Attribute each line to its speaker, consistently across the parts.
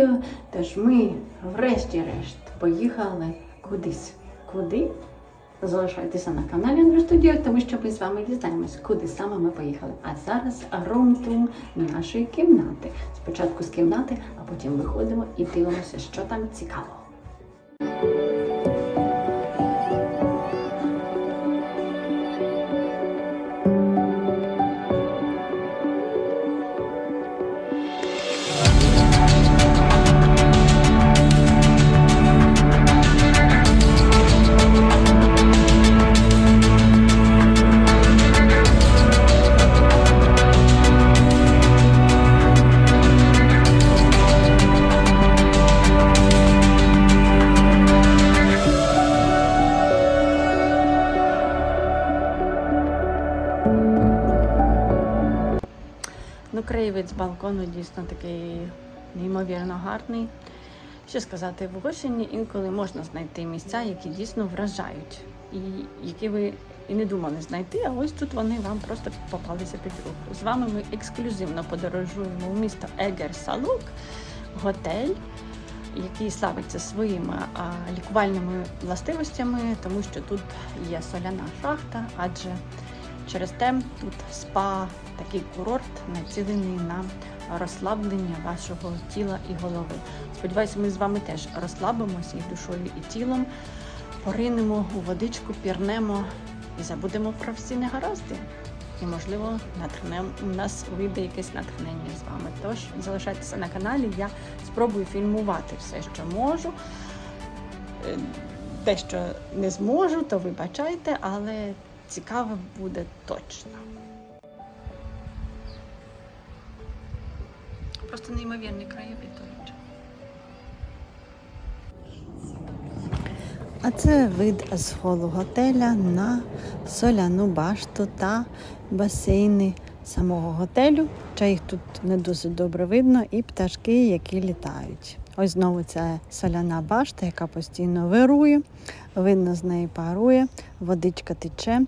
Speaker 1: студіо. Тож ми, врешті-решт, поїхали кудись. Куди? Залишайтеся на каналі Андростудіо, тому що ми з вами дізнаємось, куди саме ми поїхали. А зараз рум-тум нашої кімнати. Спочатку з кімнати, а потім виходимо і дивимося, що там цікавого. Ну, краєвид з балкону дійсно такий неймовірно гарний. Що сказати, в Угорщині інколи можна знайти місця, які дійсно вражають, і які ви і не думали знайти, а ось тут вони вам просто попалися під руку. З вами ми ексклюзивно подорожуємо у місто Егер Салук, готель, який славиться своїми а, лікувальними властивостями, тому що тут є соляна шахта, адже Через те тут спа, такий курорт націлений на розслаблення вашого тіла і голови. Сподіваюся, ми з вами теж розслабимося і душою, і тілом, поринемо у водичку, пірнемо і забудемо про всі негаразди. І, можливо, натхнем, у нас вийде якесь натхнення з вами. Тож залишайтеся на каналі, я спробую фільмувати все, що можу. Е, Дещо не зможу, то вибачайте, але цікаво буде точно. Просто неймовірний краєвид, до речі. А це вид з холу готеля на соляну башту та басейни самого готелю. Хоча їх тут не дуже добре видно, і пташки, які літають. Ось знову ця соляна башта, яка постійно вирує, видно з неї парує, водичка тече,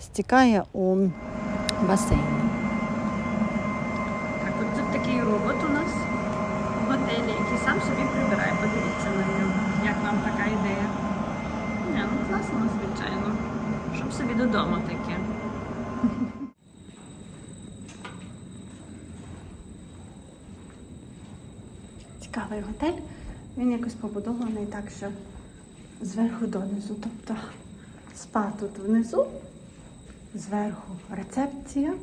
Speaker 1: стікає у басейн. Так, от тут такий робот у нас в готелі, який сам собі прибирає. Подивіться на нього. Як вам така ідея? Не, ну класно, звичайно. Щоб собі додому таке. Цікавий готель. Він якось побудований так, що зверху донизу. Тобто спа тут внизу, зверху рецепція,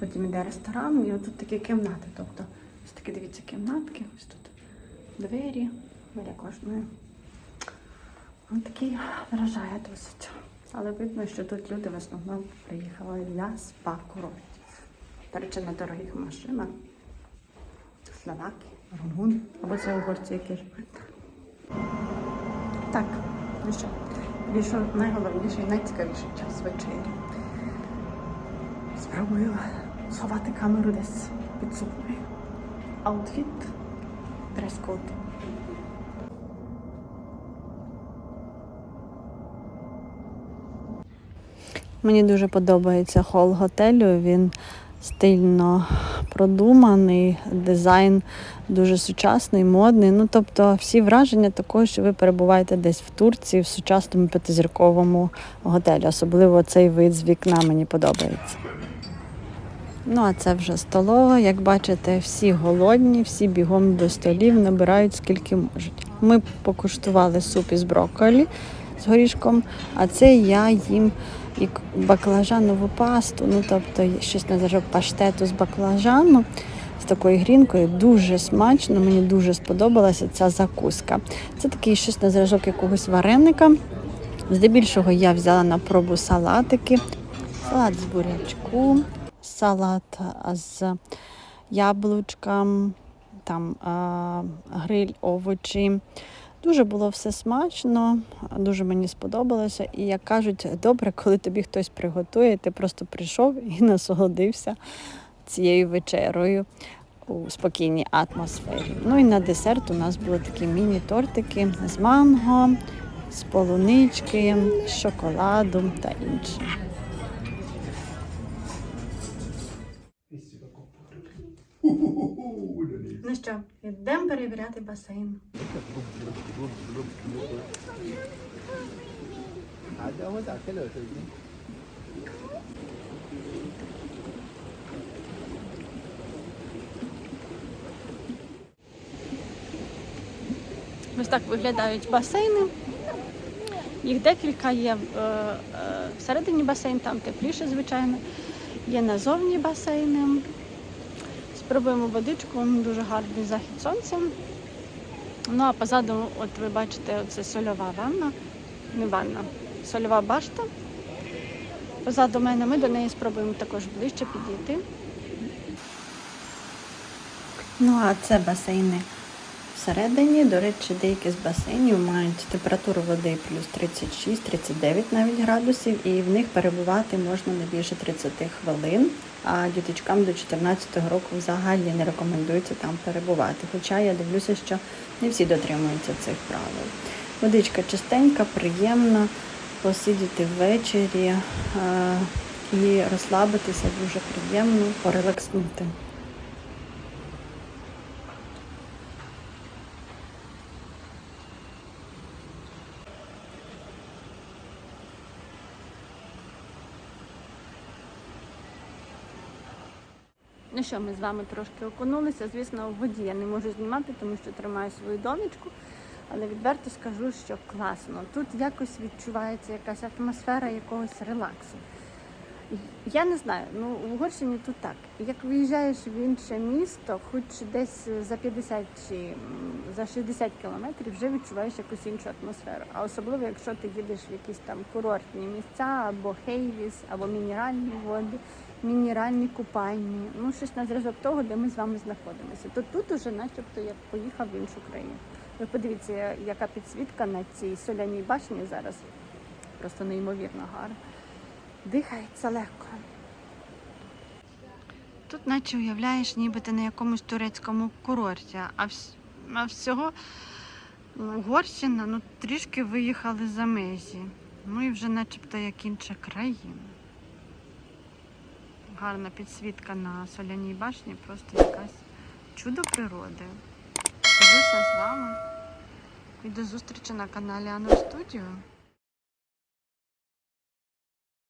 Speaker 1: потім йде ресторан, і отут такі кімнати. Тобто, ось такі дивіться кімнатки, ось тут двері біля кожної. Він такий вражає досить. Але видно, що тут люди в основному приїхали для спа-курортів. До речі, на дорогих машинах. Словаки, румуни, або це угорці, живуть. Так, ну що, більше найголовніший, найцікавіший час вечері. Спробую сховати камеру десь під собою. Аутфіт, дрес-код. Мені дуже подобається хол готелю. Він стильно продуманий, дизайн дуже сучасний, модний. Ну, тобто, всі враження такого, що ви перебуваєте десь в Турції, в сучасному п'ятизірковому готелі. Особливо цей вид з вікна мені подобається. Ну, а це вже столова. Як бачите, всі голодні, всі бігом до столів набирають скільки можуть. Ми покуштували суп із брокколі з горішком, а це я їм і баклажанову пасту, ну тобто щось на зразок паштету з баклажану з такою грінкою. Дуже смачно, мені дуже сподобалася ця закуска. Це такий щось на зразок якогось вареника. Здебільшого я взяла на пробу салатики, салат з бурячку, салат з яблучком, там а, гриль, овочі. Дуже було все смачно, дуже мені сподобалося. І як кажуть, добре, коли тобі хтось приготує, ти просто прийшов і насолодився цією вечерою у спокійній атмосфері. Ну і на десерт у нас були такі міні-тортики з манго, з полунички, з шоколадом та інше. Ну що, йдемо перевіряти басейн. Ось так виглядають басейни. Їх декілька є всередині басейн, там тепліше, звичайно. Є назовні басейни. Спробуємо водичку, дуже гарний захід сонця. Ну а позаду, от ви бачите, оце сольова ванна. Не ванна, сольова башта. Позаду мене ми до неї спробуємо також ближче підійти. Ну а це басейни всередині. До речі, деякі з басейнів мають температуру води плюс 36-39 навіть градусів, і в них перебувати можна не більше 30 хвилин. А діточкам до 14 року взагалі не рекомендується там перебувати. Хоча я дивлюся, що не всі дотримуються цих правил. Водичка чистенька, приємна, посидіти ввечері і розслабитися дуже приємно, порелакснути. Ну що, ми з вами трошки окунулися. Звісно, в воді я не можу знімати, тому що тримаю свою донечку. Але відверто скажу, що класно. Тут якось відчувається якась атмосфера якогось релаксу. Я не знаю, ну в Угорщині тут так. Як виїжджаєш в інше місто, хоч десь за 50 чи за 60 кілометрів, вже відчуваєш якусь іншу атмосферу. А особливо, якщо ти їдеш в якісь там курортні місця, або Хейвіс, або мінеральні води, мінеральні купальні, ну щось на зразок того, де ми з вами знаходимося. То тут уже, начебто, як поїхав в іншу країну. Ви подивіться, яка підсвітка на цій соляній башні зараз. Просто неймовірно гарна. Дихається легко. Тут наче уявляєш, ніби ти на якомусь турецькому курорті, а, вс- а всього Угорщина ну, трішки виїхали за межі. Ну і вже начебто як інша країна. Гарна підсвітка на соляній башні, просто якась чудо природи. Дивлюся з вами. І до зустрічі на каналі Ано Студіо.